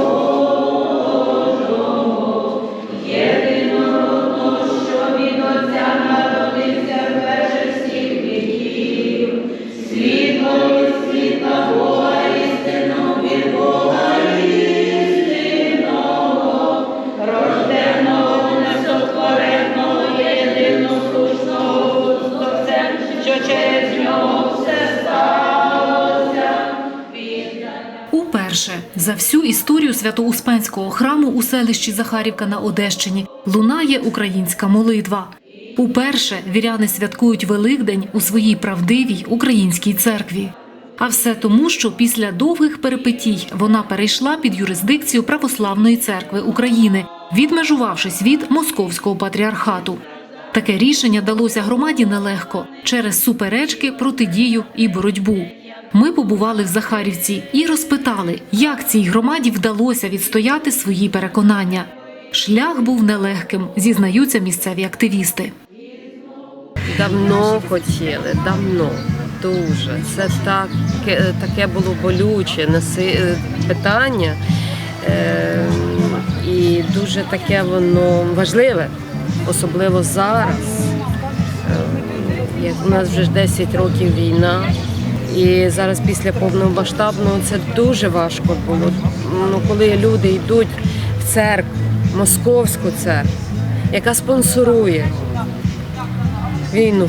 що всю історію Свято-Успенського храму у селищі Захарівка на Одещині лунає українська молитва. Уперше віряни святкують Великдень у своїй правдивій українській церкві. А все тому, що після довгих перипетій вона перейшла під юрисдикцію Православної церкви України, відмежувавшись від московського патріархату. Таке рішення далося громаді нелегко через суперечки, протидію і боротьбу. Ми побували в Захарівці і розпитали, як цій громаді вдалося відстояти свої переконання. Шлях був нелегким, зізнаються місцеві активісти. Давно хотіли, давно, дуже. Це таке, таке було болюче е, питання. Е, і дуже таке воно важливе, особливо зараз. Е, як у нас вже ж 10 років війна. І зараз після повномасштабного це дуже важко було. Ну, коли люди йдуть в церкву, московську церкву, яка спонсорує війну,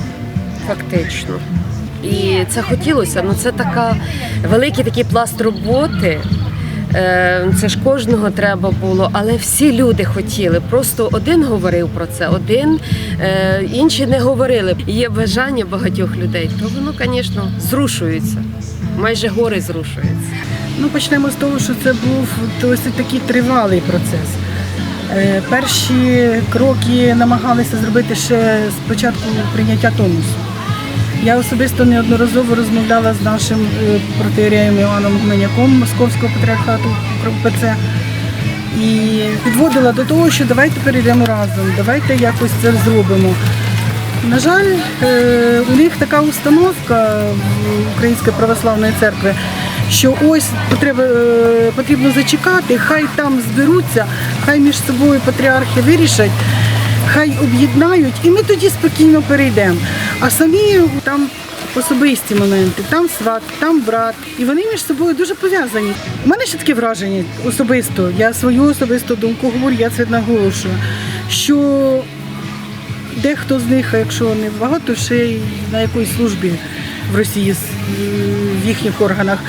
фактично. І це хотілося. Ну це така великий такий пласт роботи. Е, Це ж кожного треба було, але всі люди хотіли. Просто один говорив про це, один е, інші не говорили. Є бажання багатьох людей, то воно, звісно, зрушується. Майже гори зрушуються. Ну, почнемо з того, що це був досить такий тривалий процес. Е, Перші кроки намагалися зробити ще з початку прийняття тонусу. Я особисто неодноразово розмовляла з нашим е, протиереєм Іоанном Гуменяком Московського патріархату ПЦ і підводила до того, що давайте перейдемо разом, давайте якось це зробимо. На жаль, е, у них така установка Української православної церкви, що ось потреба, е, потрібно зачекати, хай там зберуться, хай між собою патріархи вирішать, хай об'єднають, і ми тоді спокійно перейдемо. А самі там особисті моменти, там сват, там брат, і вони між собою дуже пов'язані. У мене ще таке враження особисто. Я свою особисту думку говорю, я це наголошую, що дехто з них, якщо не багато, ще й на якоїсь службі в Росії в їхніх органах.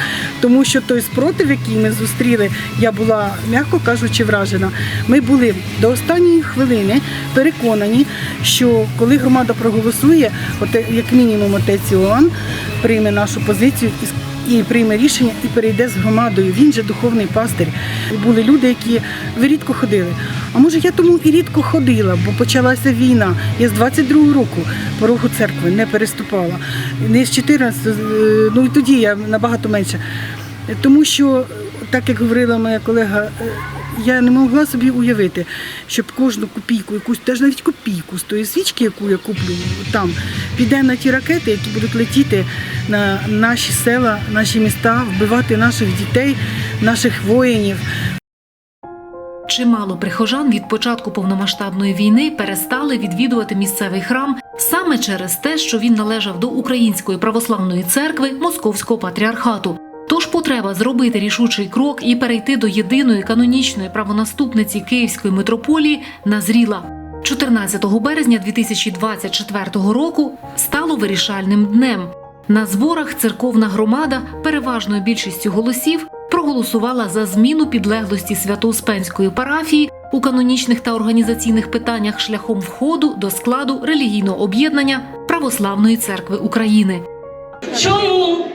Тому що той спротив, який ми зустріли, я була, м'яко кажучи, вражена. Ми були до останньої хвилини переконані, що коли громада проголосує, як мінімум отець Іоанн прийме нашу позицію і прийме рішення і перейде з громадою. Він же духовний пастир. Були люди, які ви рідко ходили. А може я тому і рідко ходила, бо почалася війна. Я з 22-го року порогу церкви не переступала. Не з 14, е, ну і тоді я набагато менше. Тому що, так як говорила моя колега, е, я не могла собі уявити, щоб кожну копійку, якусь теж навіть копійку з тої свічки, яку я куплю там, піде на ті ракети, які будуть летіти на наші села, наші міста, вбивати наших дітей, наших воїнів. Чимало прихожан від початку повномасштабної війни перестали відвідувати місцевий храм саме через те, що він належав до Української православної церкви Московського патріархату. Тож потреба зробити рішучий крок і перейти до єдиної канонічної правонаступниці Київської митрополії назріла. 14 березня 2024 року стало вирішальним днем. На зборах церковна громада переважною більшістю голосів проголосувала за зміну підлеглості Свято-Успенської парафії у канонічних та організаційних питаннях шляхом входу до складу релігійного об'єднання Православної церкви України. Чому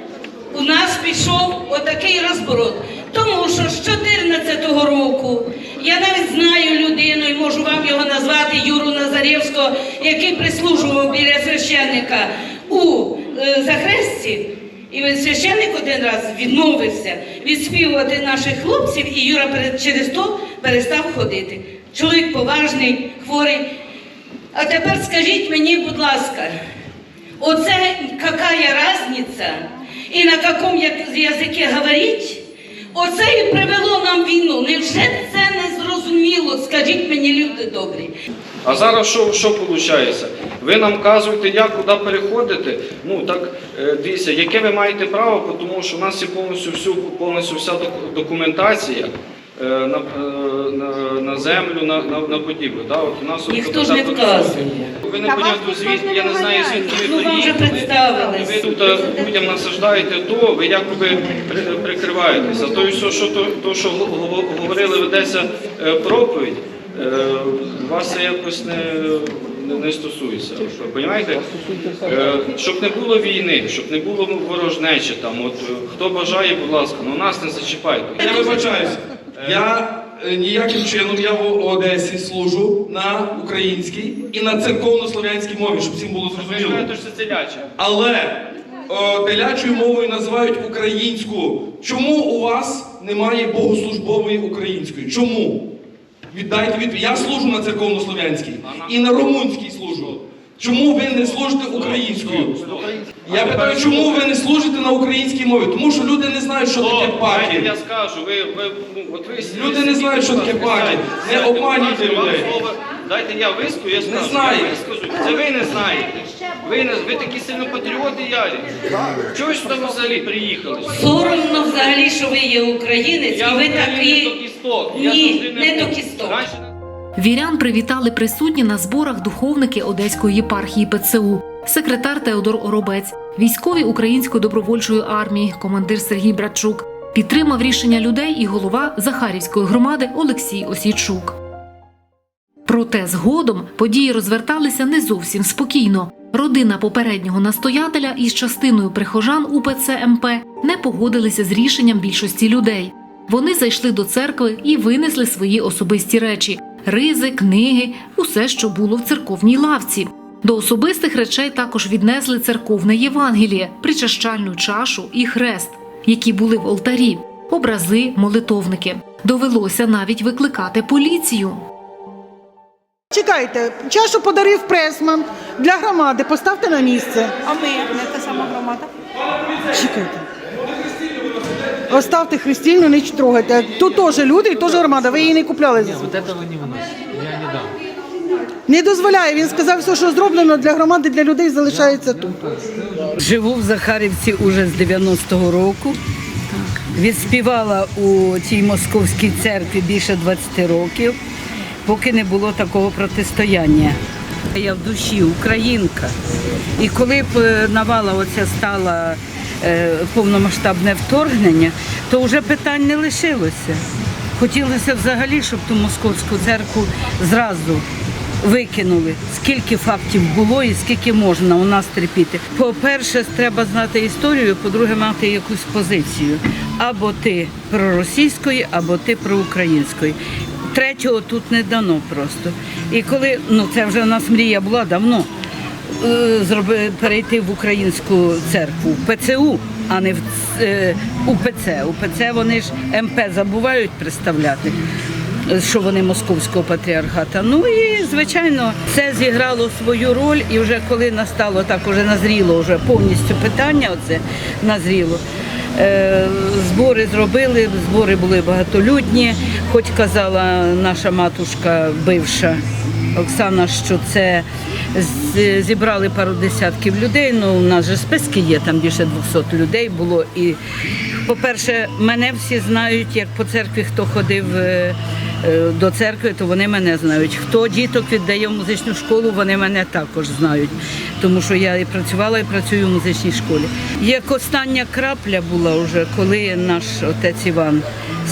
у нас пішов отакий розборот? Тому що з 14-го року я навіть знаю людину і можу вам його назвати Юру Назарєвського, який прислужував біля священника у е, Захресті. І священник один раз відмовився відспівувати наших хлопців, і Юра через то перестав ходити. Чоловік поважний, хворий. А тепер скажіть мені, будь ласка, Оце яка разница і на каком я- язикі говорить, оце і привело нам війну. Невже зрозуміло? Скажіть мені, люди добрі. А зараз що, що виходить? Ви нам казуєте, як куди переходити. Ну так е, дивіться, яке ви маєте право, тому що у нас є повністю всю повністю вся документація. Е, На, е, на, на землю, на, на, на будівлю. Да? От у нас Ніхто ж не вказує. Ви не понятно звідки, я не знаю, звідки ви Ну, вам вже приїхали. Ви тут е, людям насаждаєте то, ви якоби прикриваєтеся. То, все, що, то, то, що говорили, ведеться проповідь, вас це якось не, не, стосується. Розумієте? Щоб не було війни, щоб не було ворожнечі, там, от, хто бажає, будь ласка, ну нас не зачіпайте. Я вибачаюсь. Я е, ніяким чином я в Одесі служу на українській і на церковно-слов'янській мові, щоб всім було зрозуміло. знаєте, що це теляче. Але о, телячою мовою називають українську. Чому у вас немає богослужбової української? Чому? Віддайте відповідь. Я служу на церковно-слов'янській і на румунській. Чому ви не служите українською? Я питаю, чому ви не служите на українській мові? Тому що люди не знають, що таке пакет. Я скажу, ви, ви, ну, от ви Люди не знають, що таке пакет. Не обманюйте людей. Дайте я вискую, я скажу. знаю. Це ви не знаєте. Ви, не, ви такі сильно патріоти ярі. Чого ж там взагалі приїхали? Соромно взагалі, що ви є українець, Я і ви взагалі не до кісток. Ні, не до кісток. Вірян привітали присутні на зборах духовники Одеської єпархії ПЦУ, секретар Теодор Оробець, військові Української добровольчої армії, командир Сергій Братчук. Підтримав рішення людей і голова Захарівської громади Олексій Осійчук. Проте згодом події розверталися не зовсім спокійно. Родина попереднього настоятеля із частиною прихожан УПЦ МП не погодилися з рішенням більшості людей. Вони зайшли до церкви і винесли свої особисті речі: ризи, книги, усе, що було в церковній лавці. До особистих речей також віднесли церковне Євангеліє, причащальну чашу і хрест, які були в алтарі, образи, молитовники. Довелося навіть викликати поліцію. Чекайте, чашу подарив пресман для громади, поставте на місце. А ми не та сама громада. Чекайте. Оставте Христину, не трогайте. Тут теж люди і теж громада. Ви її не купляли. Вот этого не выносит. Я не дам. Не дозволяє. Він сказав, все, що зроблено для громади, для людей залишається тут. Живу в Захарівці уже з 90-го року. Відспівала у цій московській церкві більше 20 років, поки не було такого протистояння. Я в душі українка. І коли б е, навала оця стала повномасштабне вторгнення, то вже питань не лишилося. Хотілося взагалі, щоб ту московську церкву зразу викинули. Скільки фактів було і скільки можна у нас терпіти. По-перше, треба знати історію, по-друге, мати якусь позицію. Або ти проросійської, або ти проукраїнської. Третього тут не дано просто. І коли ну це вже у нас мрія була давно е, зроби перейти в українську церкву в ПЦУ, а не в е, УПЦ. УПЦ вони ж МП забувають представляти. е, Що вони московського патріархата. Ну і звичайно, це зіграло свою роль, і вже коли настало так, уже назріло вже повністю питання, оце назріло. Е, Збори зробили, збори були багатолюдні, хоч казала наша матушка бивша Оксана, що це зібрали пару десятків людей. Ну, у нас же списки є, там більше 200 людей було. І, по-перше, мене всі знають, як по церкві, хто ходив е, е, до церкви, то вони мене знають. Хто діток віддає в музичну школу, вони мене також знають. Тому що я і працювала, і працюю в музичній школі. Як остання крапля була вже, коли наш отець Іван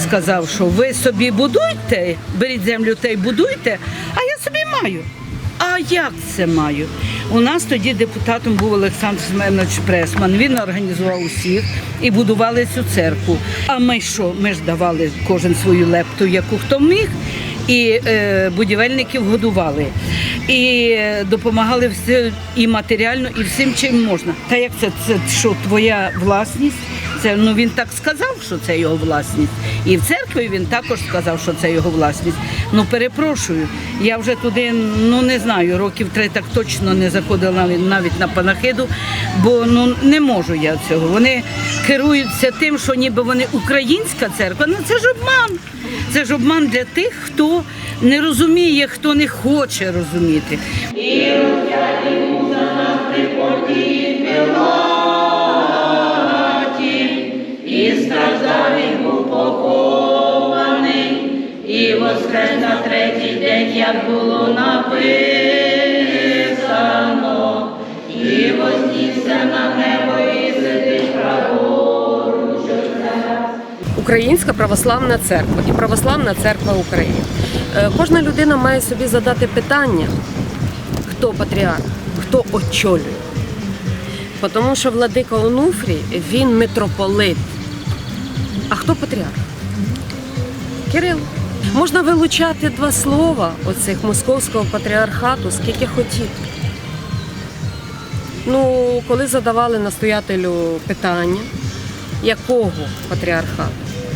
сказав, що ви собі будуйте, беріть землю та й будуйте, а я собі маю. А як це маю? У нас тоді депутатом був Олександр Семенович Пресман. Він організував усіх і будували цю церкву. А ми що? Ми ж давали кожен свою лепту, яку хто міг, і е, будівельників годували. І е, допомагали все і матеріально, і всім чим можна. Та як це, це що твоя власність? Це ну він так сказав, що це його власність. І в церкві він також сказав, що це його власність. Ну перепрошую, я вже туди ну не знаю, років три так точно не заходила навіть, на панахиду, бо ну не можу я цього. Вони керуються тим, що ніби вони українська церква. Ну це ж обман. Це ж обман для тих, хто не розуміє, хто не хоче розуміти. І воскрес на третій день, як було написано, і вознісся на небо і сидить праворуч. Українська православна церква і православна церква України. Е, Кожна людина має собі задати питання, хто патріарх, хто очолює. Тому що владика Онуфрій він митрополит. А хто патріарх? Кирил. Можна вилучати два слова оцих московського патріархату, скільки хотіти. Ну, коли задавали настоятелю питання, якого патріархату?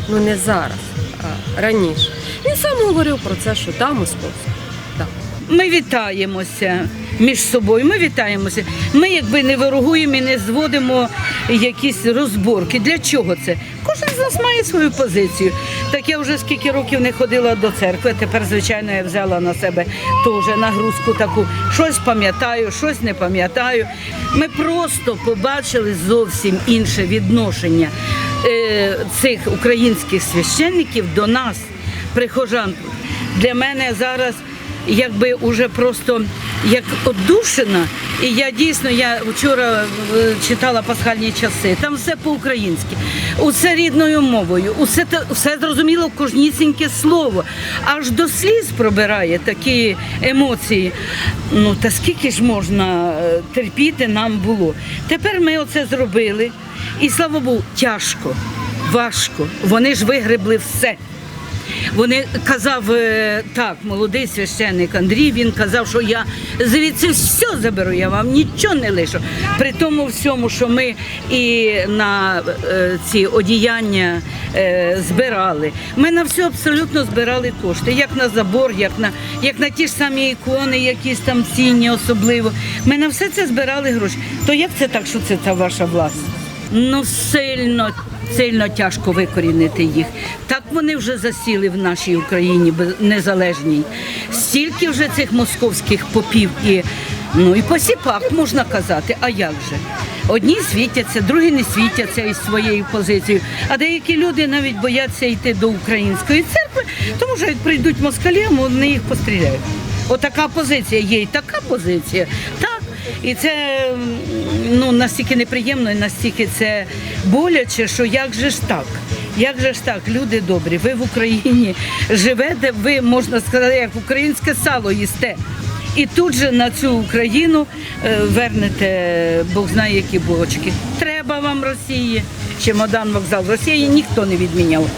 Ну не зараз, а раніше. Він сам говорив про це, що там московська. Так. Ми вітаємося між собою. Ми вітаємося. Ми якби не ворогуємо і не зводимо якісь розборки. Для чого це? Кожен з нас має свою позицію. Так я вже скільки років не ходила до церкви. Тепер, звичайно, я взяла на себе теж нагрузку таку. Щось пам'ятаю, щось не пам'ятаю. Ми просто побачили зовсім інше відношення е, цих українських священників до нас, прихожан. Для мене зараз якби уже просто як одушена. І я дійсно я вчора е, читала пасхальні часи. Там все по-українськи, усе рідною мовою, усе все зрозуміло кожнісіньке слово. Аж до сліз пробирає такі емоції. Ну та скільки ж можна е, терпіти нам було? Тепер ми оце зробили, і слава Богу, тяжко, важко. Вони ж вигребли все. Вони казав е, так, молодий священник Андрій. Він казав, що я звідси все заберу, я вам нічого не лишу. При тому всьому, що ми і на е, ці одіяння е, збирали. Ми на все абсолютно збирали кошти, як на забор, як на як на ті ж самі ікони, якісь там цінні, особливо. Ми на все це збирали гроші. То як це так, що це та ваша власність? Ну сильно. Сильно тяжко викорінити їх. Так вони вже засіли в нашій Україні незалежній. Стільки вже цих московських попів і ну і посіпак можна казати. А як же? Одні світяться, другі не світяться із своєю позицією. А деякі люди навіть бояться йти до української церкви, тому що як прийдуть москалі, вони їх постріляють. Отака позиція є, і така позиція. Так. І це ну, настільки неприємно, і настільки це боляче, що як же ж так? Як же ж так, люди добрі, ви в Україні живете, ви можна сказати, як українське сало їсте. І тут же на цю Україну е, вернете Бог знає які бочки. Треба вам Росії. Чемодан вокзал Росії ніхто не відміняв.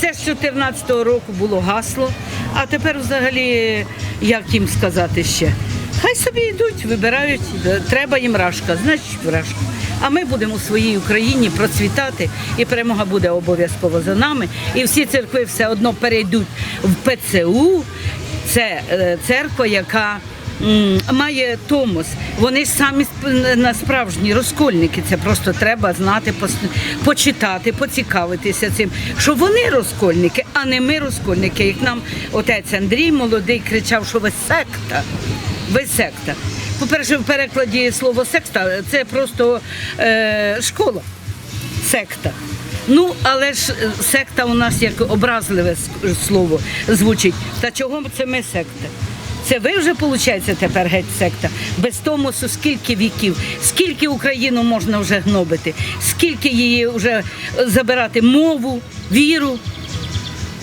Це з 2014 року було гасло, а тепер взагалі, як їм сказати ще? Хай собі йдуть, вибирають, е, треба їм рашка, значить рашка. А ми будемо у своїй Україні процвітати, і перемога буде обов'язково за нами. І всі церкви все одно перейдуть в ПЦУ. Це е, церква, яка має томос. Вони самі сп- на розкольники. Це просто треба знати, почитати, поцікавитися цим, що вони розкольники, а не ми розкольники. Як нам отець Андрій молодий кричав, що ви секта. Ви секта. По-перше, в перекладі слово секта це просто е, школа. Секта. Ну, але ж е, секта у нас як образливе слово звучить. Та чого це ми секта? Це ви вже виходить тепер геть секта. Без Томосу скільки віків, скільки Україну можна вже гнобити, скільки її вже е, забирати мову, віру.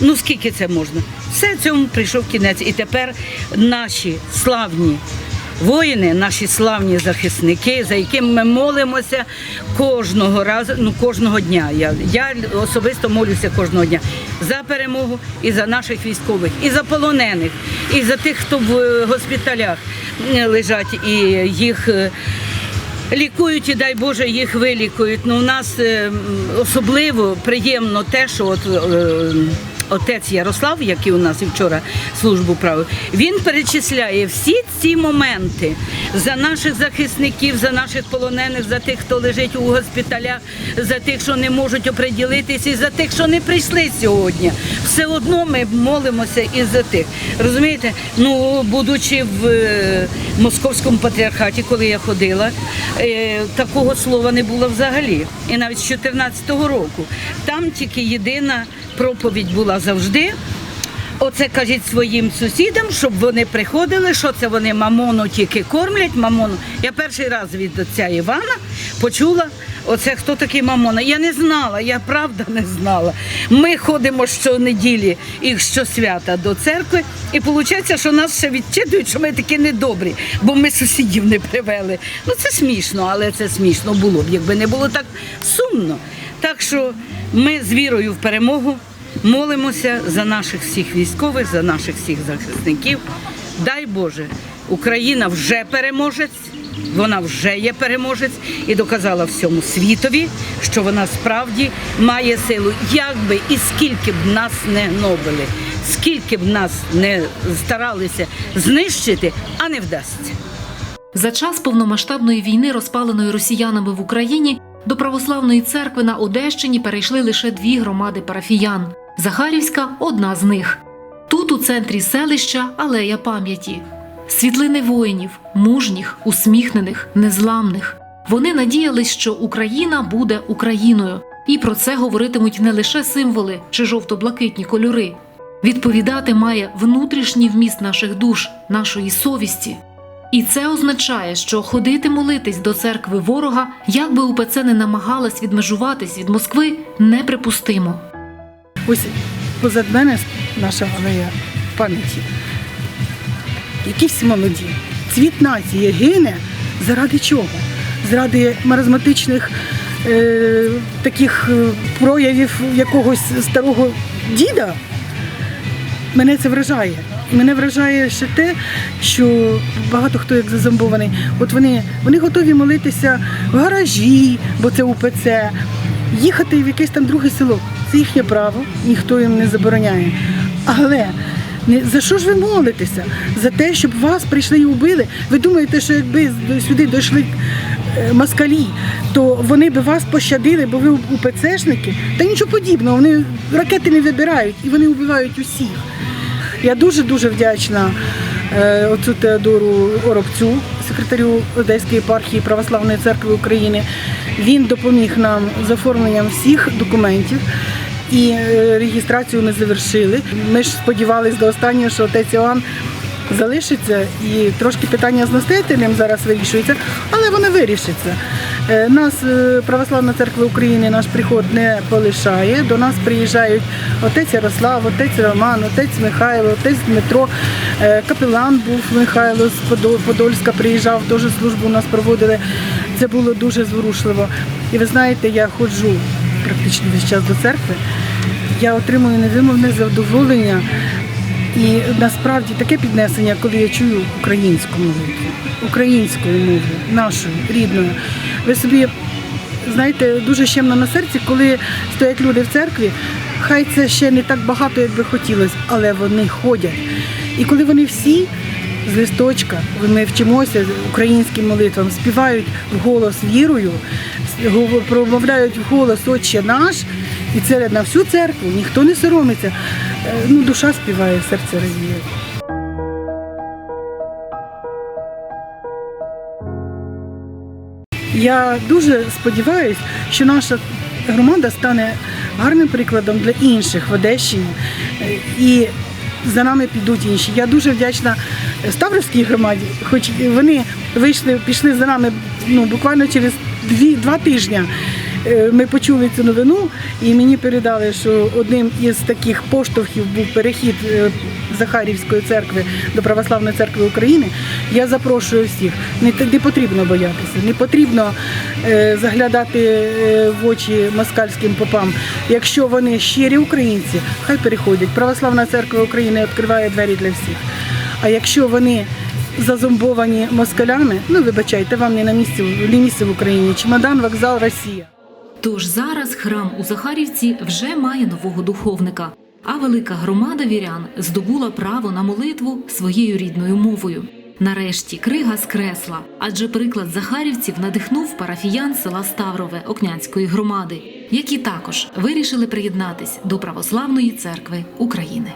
Ну скільки це можна? Все цьому прийшов кінець. І тепер наші славні воїни, наші славні захисники, за якими ми молимося кожного разу, ну кожного дня. Я, я особисто молюся кожного дня за перемогу і за наших військових, і за полонених, і за тих, хто в е, госпіталях е, лежать, і їх. е, Лікують і дай Боже їх вилікують. Ну, у нас е, особливо приємно те, що от, е, отець Ярослав, який у нас і вчора службу правив, він перечисляє всі ці моменти за наших захисників, за наших полонених, за тих, хто лежить у госпіталях, за тих, що не можуть оприділитися, і за тих, що не прийшли сьогодні. Все одно ми молимося і за тих. Розумієте? Ну, будучи в е, московському патріархаті, коли я ходила, е, такого слова не було взагалі. І навіть з 14-го року. Там тільки єдина проповідь була завжди. Оце кажіть своїм сусідам, щоб вони приходили, що це вони мамону тільки кормлять. Мамону. Я перший раз від отця Івана почула, оце хто такий мамона. Я не знала, я правда не знала. Ми ходимо щонеділі і щосвята до церкви, і виходить, що нас ще відчитують, що ми такі недобрі, бо ми сусідів не привели. Ну це смішно, але це смішно було б, якби не було так сумно. Так що ми з вірою в перемогу. Молимося за наших всіх військових, за наших всіх захисників. Дай Боже, Україна вже переможець, вона вже є переможець і доказала всьому світові, що вона справді має силу. Як би і скільки б нас не гнобили, скільки б нас не старалися знищити, а не вдасться. За час повномасштабної війни, розпаленої росіянами в Україні, до православної церкви на Одещині перейшли лише дві громади парафіян. Захарівська одна з них. Тут, у центрі селища, алея пам'яті. Світлини воїнів, мужніх, усміхнених, незламних. Вони надіялись, що Україна буде Україною, і про це говоритимуть не лише символи чи жовто-блакитні кольори. Відповідати має внутрішній вміст наших душ, нашої совісті. І це означає, що ходити молитись до церкви ворога, як би УПЦ не намагалась відмежуватись від Москви, неприпустимо. Ось позад мене наша алея пам'яті. Які всі молоді. Цвіт нації гине заради чого? Заради маразматичних е, таких е, проявів якогось старого діда. Мене це вражає. Мене вражає ще те, що багато хто як зазомбований, от вони, вони готові молитися в гаражі, бо це УПЦ, їхати в якесь там друге село. Це їхнє право, ніхто їм не забороняє. Але за що ж ви молитеся? За те, щоб вас прийшли і убили? Ви думаєте, що якби сюди дійшли е, москалі, то вони би вас пощадили, бо ви УПЦшники? Та нічого подібного, вони ракети не вибирають і вони вбивають усіх. Я дуже-дуже вдячна е, отцю Теодору Оробцю, секретарю Одеської єпархії Православної церкви України. Він допоміг нам з оформленням всіх документів. І е, реєстрацію ми завершили. Ми ж сподівалися до останнього, що отець Іоанн залишиться і трошки питання з настоятелем зараз вирішується, але воно вирішиться. Е, Нас е, Православна церква України наш приход не полишає. До нас приїжджають отець Ярослав, отець Роман, отець Михайло, отець Дмитро, капелан був Михайло з Подо- Подольська, приїжджав, теж службу у нас проводили. Це було дуже зворушливо. І ви знаєте, я ходжу практично весь час до церкви. Я отримую невимовне задоволення і насправді таке піднесення, коли я чую українську молитву, українською мовою, нашою, рідною. Ви собі знаєте, дуже щемно на серці, коли стоять люди в церкві. Хай це ще не так багато, як би хотілося, але вони ходять. І коли вони всі з листочка, ми вчимося українським молитвам, співають вголос вірою, промовляють вголос Отче наш, і це на всю церкву, ніхто не соромиться. Е, Ну, душа співає, серце радіє. Я дуже сподіваюся, що наша громада стане гарним прикладом для інших в Одещині. Е, І за нами підуть інші. Я дуже вдячна Ставровській громаді, хоч вони вийшли, пішли за нами ну, буквально через дві, два тижні. Е, Ми почули цю новину, і мені передали, що одним із таких поштовхів був перехід е, Захарівської церкви до Православної церкви України. Я запрошую всіх. Не, потрібно боятися, не потрібно е, заглядати в очі москальським попам. Якщо вони щирі українці, хай переходять. Православна церква України відкриває двері для всіх. А якщо вони зазомбовані москалями. Ну, вибачайте, вам не на місці, не місце в Україні. Чемодан, вокзал, Росія. Тож зараз храм у Захарівці вже має нового духовника, а велика громада вірян здобула право на молитву своєю рідною мовою. Нарешті крига скресла, адже приклад захарівців надихнув парафіян села Ставрове Окнянської громади, які також вирішили приєднатись до православної церкви України.